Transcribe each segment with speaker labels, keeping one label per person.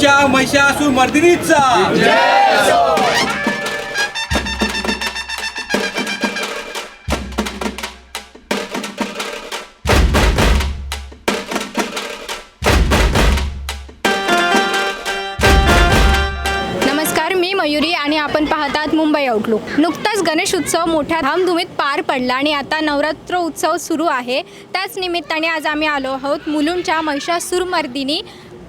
Speaker 1: आमच्या महिषासू मर्दिनीचा.
Speaker 2: नमस्कार मी मयुरी आणि आपण पाहतात मुंबई आउटलुक नुकताच गणेश उत्सव मोठ्या धामधुमीत पार पडला आणि आता नवरात्र उत्सव सुरू आहे. त्याच निमित्ताने आज आम्ही आलो आहोत मुलुंडच्या महिषासुरमर्दिनी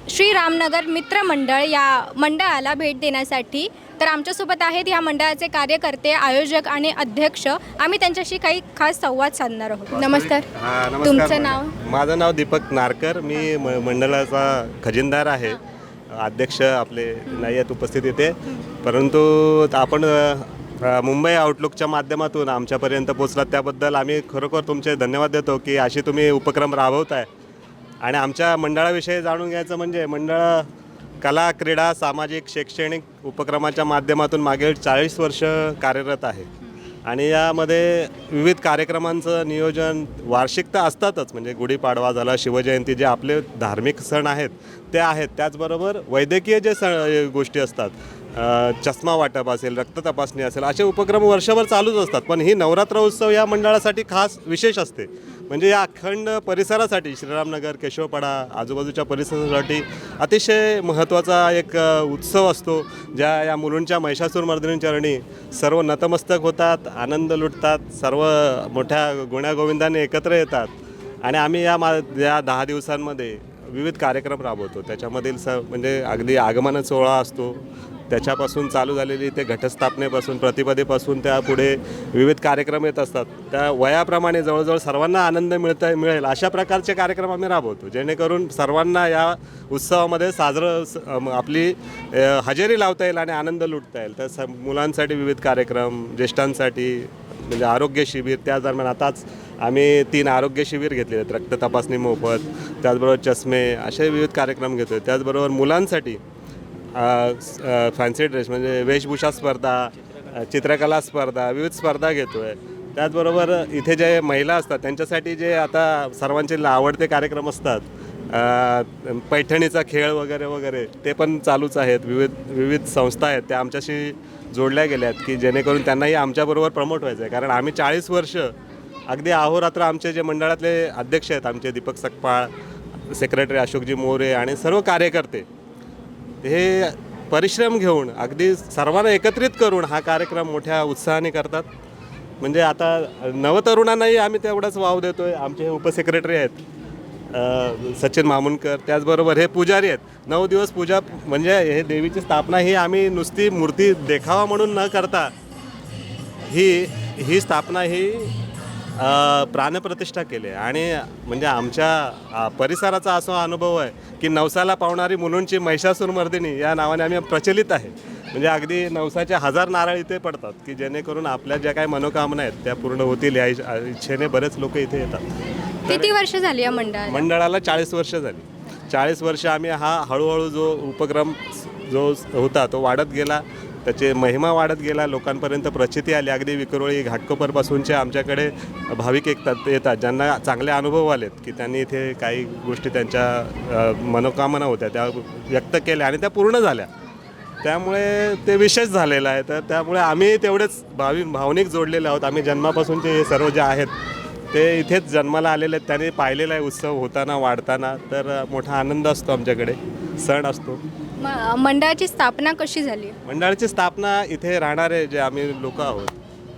Speaker 2: रामनगर मित्र मंडळ या मंडळाला भेट देण्यासाठी तर आमच्यासोबत आहेत या मंडळाचे कार्यकर्ते आयोजक आणि अध्यक्ष. आम्ही त्यांच्याशी काही खास संवाद साधणार आहोत. नमस्कार.
Speaker 3: हा, नमस्कार
Speaker 2: तुमचं नाव?
Speaker 3: माझं नाव दीपक नारकर. मी म- मंडळाचा खजिनदार आहे. अध्यक्ष आपले नाही आहेत उपस्थित इथे परंतु आपण अ, मुंबई आउटलुकच्या माध्यमातून आमच्यापर्यंत पोचलात त्याबद्दल आम्ही खरोखर तुमचे धन्यवाद देतो की अशी तुम्ही उपक्रम राबवताय. आणि आमच्या मंडळाविषयी जाणून घ्यायचं म्हणजे मंडळ कला क्रीडा सामाजिक शैक्षणिक उपक्रमाच्या माध्यमातून मागील चाळीस वर्ष कार्यरत आहे. आणि यामध्ये विविध कार्यक्रमांचं नियोजन वार्षिक तर असतातच. म्हणजे गुढीपाडवा झाला शिवजयंती जे आपले धार्मिक सण आहेत ते आहेत. त्याचबरोबर वैद्यकीय जे सण गोष्टी असतात चष्मा वाटप असेल रक्त तपासणी असेल असे उपक्रम वर्षभर चालूच असतात. पण ही नवरात्र उत्सव या मंडळासाठी खास विशेष असते. म्हणजे या अखंड परिसरासाठी श्रीरामनगर केशवपाडा आजूबाजूच्या परिसरासाठी अतिशय महत्त्वाचा एक उत्सव असतो ज्या या मुलुंडच्या महिषासूर चरणी सर्व नतमस्तक होतात आनंद लुटतात सर्व मोठ्या गुण्यागोविंदाने एकत्र येतात. आणि आम्ही या मा या दहा दिवसांमध्ये विविध कार्यक्रम राबवतो. त्याच्यामधील स म्हणजे अगदी आगमन सोहळा असतो. त्याच्यापासून चालू झालेली ते घटस्थापनेपासून प्रतिपदेपासून त्या पुढे विविध कार्यक्रम येत असतात. त्या वयाप्रमाणे जवळजवळ सर्वांना आनंद मिळता मिळेल अशा प्रकारचे कार्यक्रम आम्ही राबवतो जेणेकरून सर्वांना या उत्सवामध्ये साजरं स- आपली हजेरी लावता येईल आणि आनंद लुटता येईल. तर स मुलांसाठी विविध कार्यक्रम ज्येष्ठांसाठी म्हणजे आरोग्य शिबिर त्या दरम्यान आताच आम्ही तीन आरोग्य शिबिर घेतले आहेत. रक्त तपासणी मोफत त्याचबरोबर चष्मे असे विविध कार्यक्रम घेतो आहे त्याचबरोबर मुलांसाठी फॅन्सी ड्रेस म्हणजे वेशभूषा स्पर्धा चित्रकला स्पर्धा विविध स्पर्धा घेतो आहे त्याचबरोबर इथे जे महिला असतात त्यांच्यासाठी जे आता सर्वांचे आवडते कार्यक्रम असतात पैठणीचा खेळ वगैरे वगैरे ते पण चालूच आहेत. विविध विविध संस्था आहेत त्या आमच्याशी जोडल्या गेल्या आहेत की जेणेकरून त्यांनाही आमच्याबरोबर प्रमोट व्हायचं आहे कारण आम्ही चाळीस वर्ष अगदी अहोरात्र आमचे जे मंडळातले अध्यक्ष आहेत आमचे दीपक सकपाळ सेक्रेटरी अशोकजी मोरे आणि सर्व कार्यकर्ते हे परिश्रम घेऊन अगदी सर्वांना एकत्रित करून हा कार्यक्रम मोठ्या उत्साहाने करतात. म्हणजे आता नवतरुणांनाही आम्ही तेवढाच वाव देतो आहे आमचे हे उपसेक्रेटरी आहेत सचिन मामुनकर त्याचबरोबर हे पुजारी आहेत. नऊ दिवस पूजा म्हणजे हे देवीची स्थापना ही आम्ही नुसती मूर्ती देखावा म्हणून न करता ही ही स्थापना ही प्राणप्रतिष्ठा केली आहे. आणि म्हणजे आमच्या परिसराचा असा अनुभव आहे की नवसाला पावणारी मुलुंडची महिषासूर मर्दिनी या नावाने आम्ही प्रचलित आहे. म्हणजे अगदी नवसाचे हजार नारळ इथे पडतात की जेणेकरून आपल्या ज्या काही मनोकामना आहेत त्या पूर्ण होतील या इच्छ- इच्छेने बरेच लोक इथे येतात.
Speaker 2: किती वर्ष झाली या मंडळाला?
Speaker 3: मंडळाला चाळीस वर्ष झाली. चाळीस वर्ष आम्ही हा हळूहळू जो उपक्रम जो होता तो वाढत गेला. त्याचे महिमा वाढत गेला लोकांपर्यंत प्रचिती आली. अगदी विक्रोळी घाटकोपरपासूनचे आमच्याकडे भाविक एकतात येतात ज्यांना चांगले अनुभव आलेत की त्यांनी इथे काही गोष्टी त्यांच्या मनोकामना होत्या त्या व्यक्त केल्या आणि त्या पूर्ण झाल्या. त्यामुळे ते विशेष झालेलं आहे. तर त्यामुळे आम्ही तेवढेच भावी भावनिक जोडलेले आहोत. आम्ही जन्मापासूनचे हे सर्व जे आहेत ते इथेच जन्माला आलेले आहेत. त्यांनी पाहिलेला आहे उत्सव होताना वाढताना. तर मोठा आनंद असतो आमच्याकडे सण असतो.
Speaker 2: म- मंडळाची स्थापना कशी झाली?
Speaker 3: मंडळाची स्थापना इथे राहणारे जे आम्ही लोक आहोत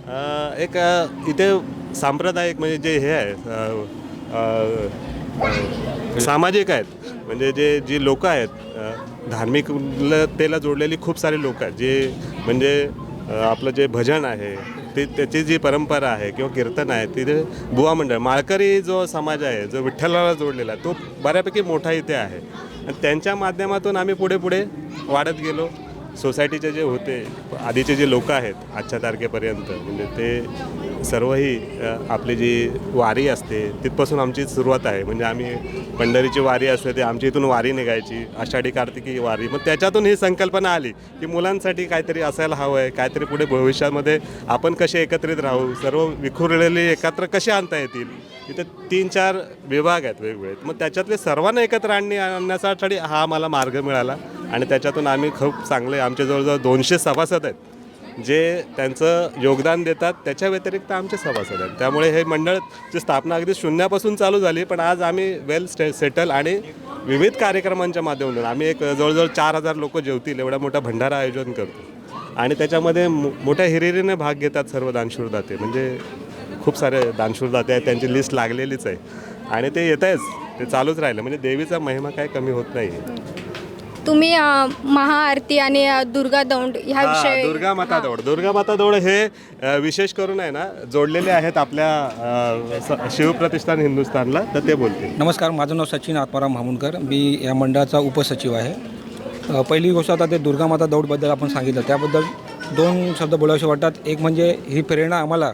Speaker 3: अ, एक अ, इथे सांप्रदायिक म्हणजे जे हे आहे अ, अ, सामाजिक आहेत म्हणजे जे जी लोक आहेत अ, धार्मिकतेला जोडलेली खूप सारे लोक आहेत जे म्हणजे अ, आपलं जे भजन आहे ते त्याची जी परंपरा आहे किंवा कीर्तन आहे तिथे बुवा मंडळ माळकरी जो समाज आहे जो विठ्ठलाला जोडलेला आहे तो बऱ्यापैकी मोठा इथे आहे. आणि त्यांच्या माध्यमातून आम्ही पुढे पुढे वाढत गेलो. सोसायटीचे जे होते आधीचे जे लोक आहेत आजच्या तारखेपर्यंत म्हणजे ते सर्वही अ, आपली जी वारी असते तिथपासून आमची सुरुवात आहे. म्हणजे आम्ही पंढरीची वारी असते ते आमच्या इथून वारी निघायची आषाढी कार्तिकी वारी. मग त्याच्यातून ही संकल्पना आली की मुलांसाठी काहीतरी असायला हवं आहे काहीतरी पुढे भविष्यामध्ये आपण कसे एकत्रित राहू सर्व विखुरलेले एकत्र कसे आणता येतील? इथे तीन चार विभाग आहेत वेगवेगळे. मग त्याच्यातले सर्वांना एकत्र आणणे आणण्यासाठी हा आम्हाला मार्ग मिळाला आणि त्याच्यातून आम्ही खूप चांगले आमचे जवळजवळ दोनशे सभासद आहेत. जे त्यांचं योगदान देतात त्याच्या व्यतिरिक्त आमचे सभासद आहेत. त्यामुळे हे मंडळची स्थापना अगदी शून्यापासून चालू झाली पण आज आम्ही वेल स्टे सेटल आणि विविध कार्यक्रमांच्या माध्यमातून आम्ही एक जवळजवळ चार हजार लोक जेवतील एवढा मोठा भंडारा आयोजन करतो. आणि त्याच्यामध्ये मो- मोठ्या हिरिरीने भाग घेतात सर्व दानशूरदाते म्हणजे खूप सारे दानशूरदाते आहेत त्यांची लिस्ट लागलेलीच आहे. आणि ते येत आहेच ते चालूच राहिलं. म्हणजे देवीचा महिमा काय कमी होत नाही
Speaker 2: तुम्ही अ, महाआरती आणि अ, दुर्गा दौंड ह्या
Speaker 3: हा,
Speaker 2: विषयी
Speaker 3: दुर्गा माता दौड. दुर्गा माता दौड हे अ, विशेष करून आहे ना जोडलेले आहेत आपल्या अ, स- शिवप्रतिष्ठान हिंदुस्थानला तर ते बोलतील.
Speaker 4: नमस्कार माझं नाव सचिन आत्माराम भामुनकर मी या मंडळाचा उपसचिव आहे. अ, पहिली गोष्ट आता ते दुर्गामाता दौडबद्दल आपण सांगितलं. त्याबद्दल दोन शब्द बोलावेसे वाटतात. एक म्हणजे ही प्रेरणा आम्हाला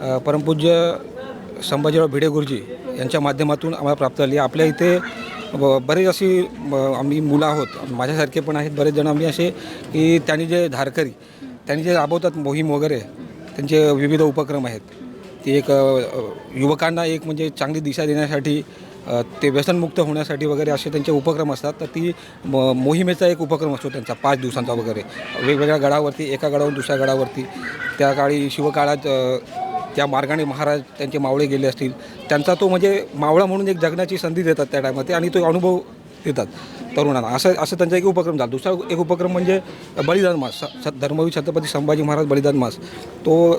Speaker 4: अ, परमपूज्य संभाजीराव भिडे गुरुजी यांच्या माध्यमातून आम्हाला प्राप्त झाली. आपल्या इथे बरेच अशी आम्ही मुलं आहोत. माझ्यासारखे पण आहेत बरेच जण. आम्ही असे की त्यांनी जे धारकरी त्यांनी जे राबवतात मोहीम वगैरे त्यांचे विविध उपक्रम आहेत. ती एक युवकांना एक म्हणजे चांगली दिशा देण्यासाठी ते व्यसनमुक्त होण्यासाठी वगैरे असे त्यांचे उपक्रम असतात. तर ती म मोहिमेचा एक उपक्रम असतो त्यांचा पाच दिवसांचा वगैरे. वेगवेगळ्या गडावरती एका गडावरून दुसऱ्या गडावरती. त्या काळी शिवकाळात त्या मार्गाने महाराज त्यांचे मावळे गेले असतील. त्यांचा तो म्हणजे मावळा म्हणून एक जगण्याची संधी देतात त्या टायमात आणि तो अनुभव देतात तरुणांना. असं असं त्यांचा एक उपक्रम झाला. दुसरा एक उपक्रम म्हणजे बलिदान मास स- धर्मवीर छत्रपती संभाजी महाराज बलिदान मास. तो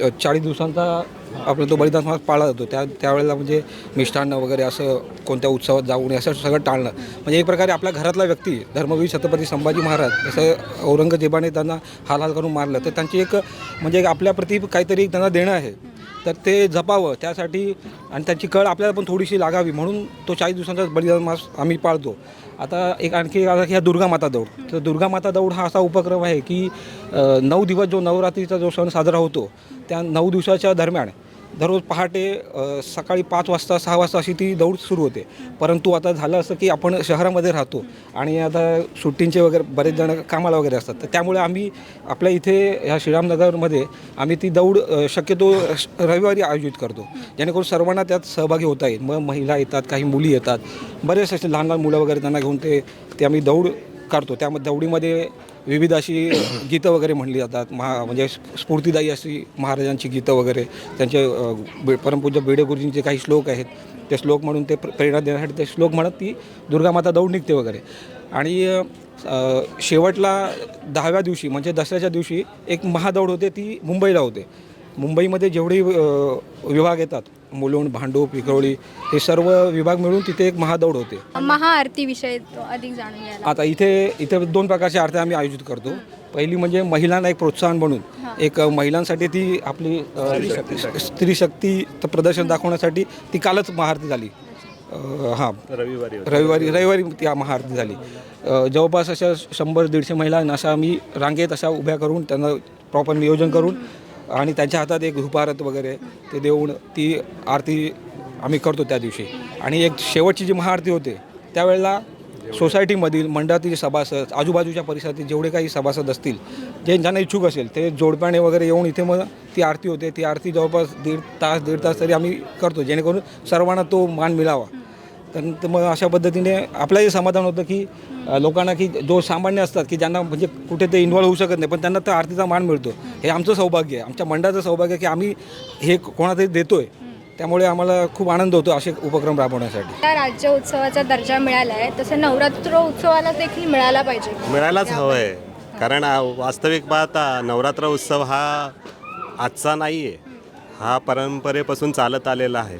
Speaker 4: चाळीस दिवसांचा आपला तो बलिदान समाज पाळला जातो. त्या त्यावेळेला म्हणजे मिष्ठान्न वगैरे असं कोणत्या उत्सवात जाऊ नये असं सगळं टाळणं. म्हणजे एक प्रकारे आपल्या घरातला व्यक्ती धर्मवीर छत्रपती संभाजी महाराज जसं औरंगजेबाने त्यांना हाल हाल करून मारलं. तर त्यांची एक म्हणजे आपल्याप्रती काहीतरी त्यांना देणं आहे. तर ते जपावं त्यासाठी आणि त्यांची कळ आपल्याला पण थोडीशी लागावी म्हणून तो चाळीस दिवसांचा बलिदान मास आम्ही पाळतो. आता एक आणखी एक आला ह्या दुर्गा माता दौड. तर दुर्गा माता दौड हा असा उपक्रम आहे की नऊ दिवस जो नवरात्रीचा जो सण साजरा होतो त्या नऊ दिवसाच्या दरम्यान दररोज पहाटे सकाळी पाच वाजता सहा वाजता अशी ती दौड सुरू होते. परंतु आता झालं असं की आपण शहरामध्ये राहतो आणि आता सुट्टींचे वगैरे बरेच जण कामाला वगैरे असतात. तर त्यामुळे आम्ही आपल्या इथे ह्या श्रीरामनगरमध्ये आम्ही ती दौड शक्यतो रविवारी आयोजित करतो. जेणेकरून सर्वांना त्यात सहभागी होता येईल. मग महिला येतात काही मुली येतात. बरेच असे लहान लहान मुलं वगैरे त्यांना घेऊन ते ते आम्ही दौड काढतो त्यामध्ये दौडीमध्ये विविध अशी गीतं वगैरे म्हणली जातात. महा म्हणजे स्फूर्तिदायी अशी महाराजांची गीतं वगैरे त्यांचे बे- परमपूज्य बेडे गुरुजींचे काही श्लोक आहेत. ते श्लोक म्हणून ते प्रेरणा देण्यासाठी ते श्लोक म्हणत ती दुर्गामाता दौड निघते वगैरे. आणि शेवटला दहाव्या दिवशी म्हणजे दसऱ्याच्या दिवशी एक महादौड होते ती मुंबईला होते. मुंबईमध्ये जेवढे विभाग येतात मुलुंड भांडूप विक्रोळी हे सर्व विभाग मिळून तिथे एक महादौड होते.
Speaker 2: महाआरती विषयी अधिक जाणून घ्यायला.
Speaker 4: आता इथे इथे दोन प्रकारच्या आरत्या आम्ही आयोजित करतो. पहिली म्हणजे महिलांना एक प्रोत्साहन म्हणून. एक महिलांसाठी ती आपली स्त्री शक्तीचं प्रदर्शन दाखवण्यासाठी ती कालच महाआरती झाली. हां.
Speaker 3: रविवारी.
Speaker 4: रविवारी रविवारी ती महाआरती झाली. जवळपास अशा शंभर दीडशे महिला अशा आम्ही रांगेत अशा उभ्या करून त्यांना प्रॉपर नियोजन करून आणि त्यांच्या हातात एक धुपारत वगैरे ते देऊन ती आरती आम्ही करतो त्या दिवशी. आणि एक शेवटची जी महाआरती होते त्यावेळेला सोसायटीमधील मंडळातील सभासद आजूबाजूच्या परिसरातील जेवढे काही सभासद असतील जे ज्यांना इच्छुक असेल ते जोडप्याने वगैरे येऊन इथे मग ती आरती होते. ती आरती जवळपास दीड तास दीड तास तरी आम्ही करतो जेणेकरून सर्वांना तो मान मिळावा. तर तर मग अशा पद्धतीने आपलंही समाधान होतं की लोकांना की जो सामान्य असतात की ज्यांना म्हणजे कुठे ते इन्व्हॉल्व होऊ शकत नाही पण त्यांना त्या आरतीचा मान मिळतो. हे आमचं सौभाग्य आहे. आमच्या मंडळाचं सौभाग्य आहे की आम्ही हे कोणातरी देतोय. त्यामुळे आम्हाला खूप आनंद होतो असे उपक्रम राबवण्यासाठी.
Speaker 2: त्या राज्य उत्सवाचा दर्जा मिळाला आहे तसं नवरात्र उत्सवाला देखील मिळाला पाहिजे.
Speaker 3: मिळायलाच हवं आहे कारण आ, वास्तविक पाहता नवरात्र उत्सव हा आजचा नाही आहे हा परंपरेपासून चालत आलेला आहे.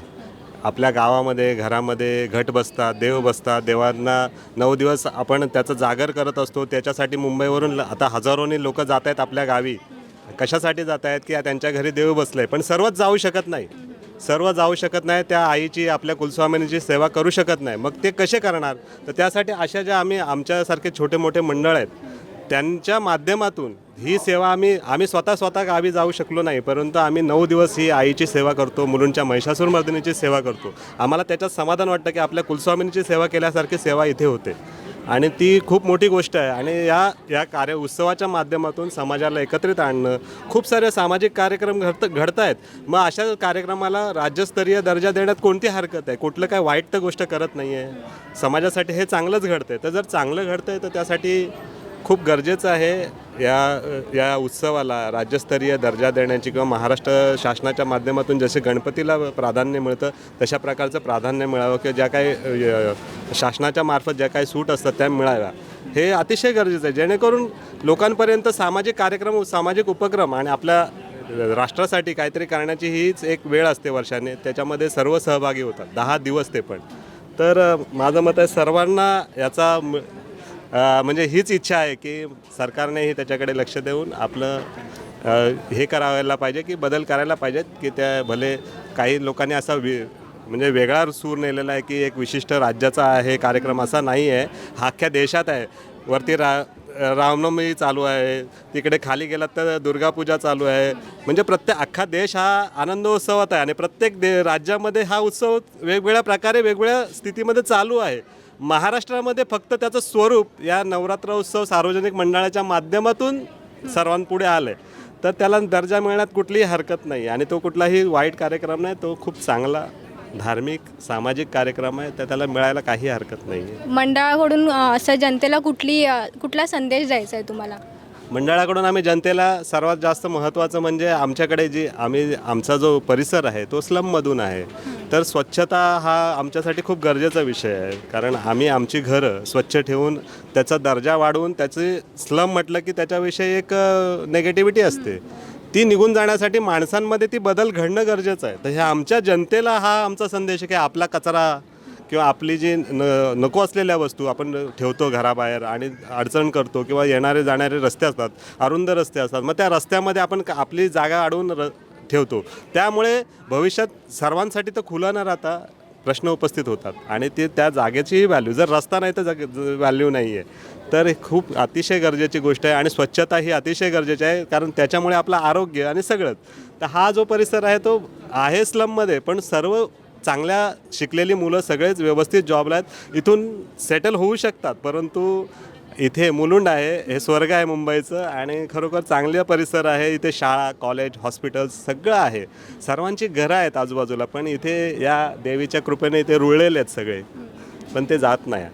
Speaker 3: आपल्या गावामध्ये घरामध्ये घट बसतात देव बसतात. देवांना नऊ दिवस आपण त्याचं जागर करत असतो. त्याच्यासाठी मुंबईवरून आता हजारोनी लोक जात आहेत आपल्या गावी. कशासाठी जात आहेत? की त्यांच्या घरी देव बसलं आहे पण सर्वच जाऊ शकत नाही. सर्व जाऊ शकत नाही. त्या आईची आपल्या कुलस्वामिनीची सेवा करू शकत नाही. मग ते कसे करणार? तर त्यासाठी अशा ज्या आम्ही आमच्यासारखे छोटे मोठे मंडळ आहेत त्यांच्या माध्यमातून ही सेवा आम्ही आम्ही स्वतः स्वतः गावी जाऊ शकलो नाही परंतु आम्ही नऊ दिवस ही आईची सेवा करतो मुलूंच्या महिषासूर मर्दिनीची सेवा करतो. आम्हाला त्याच्यात समाधान वाटतं की आपल्या कुलस्वामिनीची सेवा केल्यासारखी सेवा इथे होते. आणि ती खूप मोठी गोष्ट आहे. आणि या या कार्य उत्सवाच्या माध्यमातून समाजाला एकत्रित आणणं खूप सारे सामाजिक कार्यक्रम घडत घडत आहेत मग अशा कार्यक्रमाला राज्यस्तरीय दर्जा देण्यात कोणती हरकत आहे? कुठलं काय वाईट तर गोष्ट करत नाही आहे समाजासाठी हे चांगलंच घडतं आहे तर जर चांगलं घडतं आहे तर त्यासाठी खूप गरजेचं आहे या या उत्सवाला राज्यस्तरीय दर्जा देण्याची किंवा महाराष्ट्र शासनाच्या माध्यमातून जसे गणपतीला प्राधान्य मिळतं तशा प्रकारचं प्राधान्य मिळावं किंवा ज्या काही शासनाच्या मार्फत ज्या काही सूट असतात त्या मिळाव्या. हे अतिशय गरजेचं आहे. जेणेकरून लोकांपर्यंत सामाजिक कार्यक्रम सामाजिक उपक्रम आणि आपल्या राष्ट्रासाठी काहीतरी करण्याची हीच एक वेळ असते वर्षाने. त्याच्यामध्ये सर्व सहभागी होतात. दहा दिवस ते पण. तर माझं मत आहे सर्वांना याचा म- म्हणजे हीच इच्छा आहे की सरकारनेही त्याच्याकडे लक्ष देऊन आपलं हे करायला पाहिजे की बदल करायला पाहिजेत की त्या भले काही लोकांनी असा वि म्हणजे वेगळा सूर नेलेला आहे की एक विशिष्ट राज्याचा आहे कार्यक्रम असा नाही आहे हा अख्ख्या देशात आहे. वरती रा रामनवमी चालू आहे तिकडे खाली गेलात तर दुर्गापूजा चालू आहे. म्हणजे प्रत्येक अख्खा देश हा आनंदोत्सवात आहे आणि प्रत्येक दे राज्यामध्ये हा उत्सव वेगवेगळ्या प्रकारे वेगवेगळ्या स्थितीमध्ये चालू आहे. महाराष्ट्रामध्ये फक्त त्याचं स्वरूप या नवरात्र उत्सव सार्वजनिक मंडळाच्या माध्यमातून सर्वांपुढे आलं आहे तर त्याला दर्जा मिळण्यात कुठलीही हरकत नाही आणि तो कुठलाही वाईट कार्यक्रम नाही तो खूप चांगला धार्मिक सामाजिक कार्यक्रम आहे तर त्याला मिळायला काही हरकत नाही आहे
Speaker 2: मंडळाकडून असं जनतेला कुठली कुठला संदेश द्यायचा आहे तुम्हाला?
Speaker 3: मंडळाकडून आम्ही जनतेला सर्वात जास्त महत्त्वाचं म्हणजे आमच्याकडे जी आम्ही आमचा जो परिसर आहे तो स्लममधून आहे. तर स्वच्छता हा आमच्यासाठी खूप गरजेचा विषय आहे. कारण आम्ही आमची घरं स्वच्छ ठेवून त्याचा दर्जा वाढवून त्याची स्लम म्हटलं की त्याच्याविषयी एक नेगेटिव्हिटी असते. ती निघून जाण्यासाठी माणसांमध्ये ती बदल घडणं गरजेचं आहे. तर ह्या आमच्या जनतेला हा आमचा संदेश आहे की आपला कचरा किंवा आपली जी न नको असलेल्या वस्तू आपण ठेवतो घराबाहेर आणि अडचण करतो किंवा येणारे जाणारे रस्ते असतात अरुंद रस्ते असतात मग त्या रस्त्यामध्ये आपण आपली जागा अडवून र ठेवतो. त्यामुळे भविष्यात सर्वांसाठी तर खुला न राहता प्रश्न उपस्थित होतात आणि ते त्या जागेचीही व्हॅल्यू जर रस्ता नाही तर जागे व्हॅल्यू नाही आहे तर हे खूप अतिशय गरजेची गोष्ट आहे आणि स्वच्छता ही अतिशय गरजेची आहे कारण त्याच्यामुळे आपलं आरोग्य आणि सगळंच. तर हा जो परिसर आहे तो आहे स्लममध्ये पण सर्व चांगल्या शिकलेली मुलं सगळेच व्यवस्थित जॉबला आहेत. इथून सेटल होऊ शकतात परंतु इथे मुलुंड आहे हे स्वर्ग आहे मुंबईचं आणि खरोखर चांगलं परिसर आहे. इथे शाळा कॉलेज हॉस्पिटल्स सगळं आहे. सर्वांची घरं आहेत आजूबाजूला पण इथे या देवीच्या कृपेने इथे रुळलेले आहेत सगळे. पण ते जात नाही.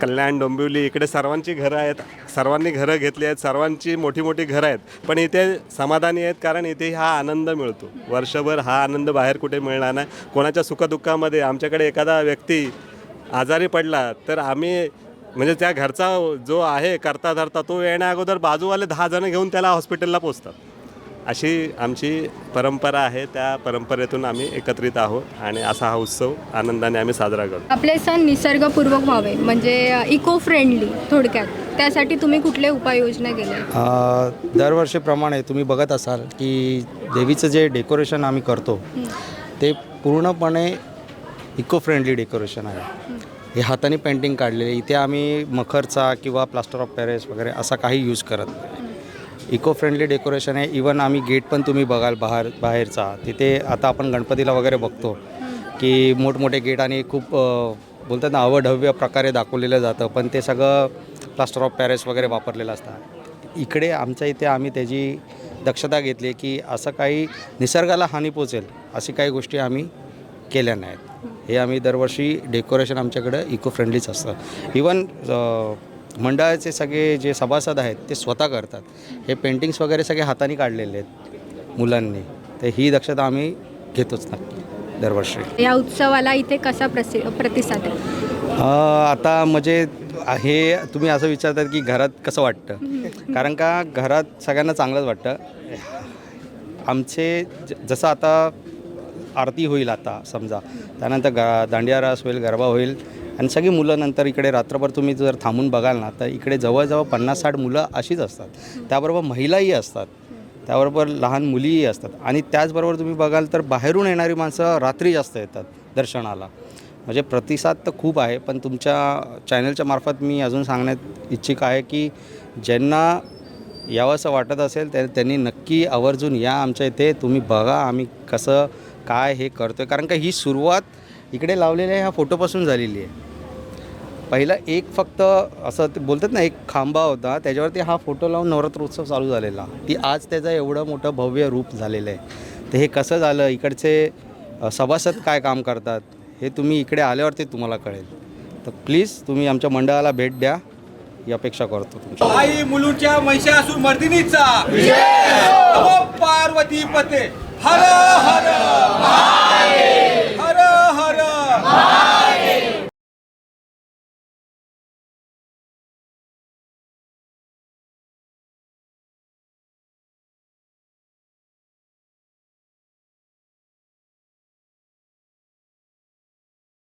Speaker 3: कल्याण डोंबिवली इकडे सर्वांची घरं आहेत. सर्वांनी घरं घेतली आहेत सर्वांची मोठी मोठी घरं आहेत. पण इथे समाधानी आहेत कारण इथे हा आनंद मिळतो. वर्षभर हा आनंद बाहेर कुठे मिळणार नाही. कोणाच्या सुखदुःखामध्ये आमच्याकडे एखादा व्यक्ती आजारी पडला तर आम्ही म्हणजे त्या घरचा जो आहे करता धरता तो येण्या अगोदर बाजूवाले दहा जण घेऊन त्याला हॉस्पिटलला पोचतात. अशी आमची परंपरा आहे त्या परंपरेतून आम्ही एकत्रित आहोत आणि असा हा उत्सव आनंदाने आम्ही साजरा करतो.
Speaker 2: आपले सण निसर्गपूर्वक व्हावे म्हणजे इको फ्रेंडली थोडक्यात. त्यासाठी तुम्ही कुठले उपाययोजना केल्या?
Speaker 5: अ, दरवर्षीप्रमाणे तुम्ही बघत असाल की देवीचं जे डेकोरेशन आम्ही करतो ते पूर्णपणे इको फ्रेंडली डेकोरेशन आहे. हे हाताने पेंटिंग काढलेले इथे आम्ही मखरचा किंवा प्लास्टर ऑफ पॅरिस वगैरे असा काही यूज करत नाही. इको फ्रेंडली डेकोरेशन आहे. इवन आम्ही गेट पण तुम्ही बघाल बाहेर बाहेरचा. तिथे आता आपण गणपतीला वगैरे बघतो की मोठमोठे गेट आणि खूप बोलतात ना अवढव्य प्रकारे दाखवलेलं जातं. पण ते सगळं प्लास्टर ऑफ पॅरिस वगैरे वापरलेलं असतं. इकडे आमच्या इथे आम्ही त्याची दक्षता घेतली की असं काही निसर्गाला हानी पोचेल अशी काही गोष्टी आम्ही केल्या नाहीत. हे आम्ही दरवर्षी डेकोरेशन आमच्याकडं इको फ्रेंडलीच असतं इवन मंडळाचे सगळे जे सभासद आहेत ते स्वतः करतात. हे पेंटिंग्स वगैरे सगळे हाताने काढलेले आहेत मुलांनी. तर ही दक्षता आम्ही घेतोच नक्की दरवर्षी.
Speaker 2: या उत्सवाला इथे कसा प्रसि प्रतिसाद
Speaker 5: आता म्हणजे हे तुम्ही असं विचारतात की घरात कसं वाटतं? कारण का घरात सगळ्यांना चांगलंच वाटतं. आमचे जसं आता आरती होईल आता समजा. त्यानंतर गा दांडिया रास होईल गरबा होईल. आणि सगळी मुलं नंतर इकडे रात्रभर तुम्ही जर थांबून बघाल ना तर इकडे जवळजवळ पन्नास साठ मुलं अशीच असतात. त्याबरोबर महिलाही असतात. त्याबरोबर लहान मुलीही असतात. आणि त्याचबरोबर तुम्ही बघाल तर बाहेरून येणारी माणसं रात्री जास्त येतात दर्शनाला. म्हणजे प्रतिसाद तर खूप आहे पण तुमच्या चॅनलच्या मार्फत मी अजून सांगण्यात इच्छिक आहे की ज्यांना यावंसं वाटत असेल तर त्यांनी नक्की आवर्जून या आमच्या इथे तुम्ही बघा आम्ही कसं काय हे करतो आहे कारण का ही सुरुवात इकडे लावलेल्या ह्या फोटोपासून झालेली आहे. पहिला एक फक्त असं ते बोलतात ना एक खांबा होता. त्याच्यावरती हा फोटो लावून नवरात्र उत्सव चालू झालेला. ती आज त्याचं एवढं मोठं भव्य रूप झालेलं आहे. तर हे कसं झालं? इकडचे सभासद काय काम करतात? हे तुम्ही इकडे आल्यावरती तुम्हाला कळेल. तर प्लीज तुम्ही आमच्या मंडळाला भेट द्या. ही अपेक्षा करतो तुमची.
Speaker 4: आई मुलूच्या महिषासूर मर्दिनीचा. पार्वती पते. हर हर.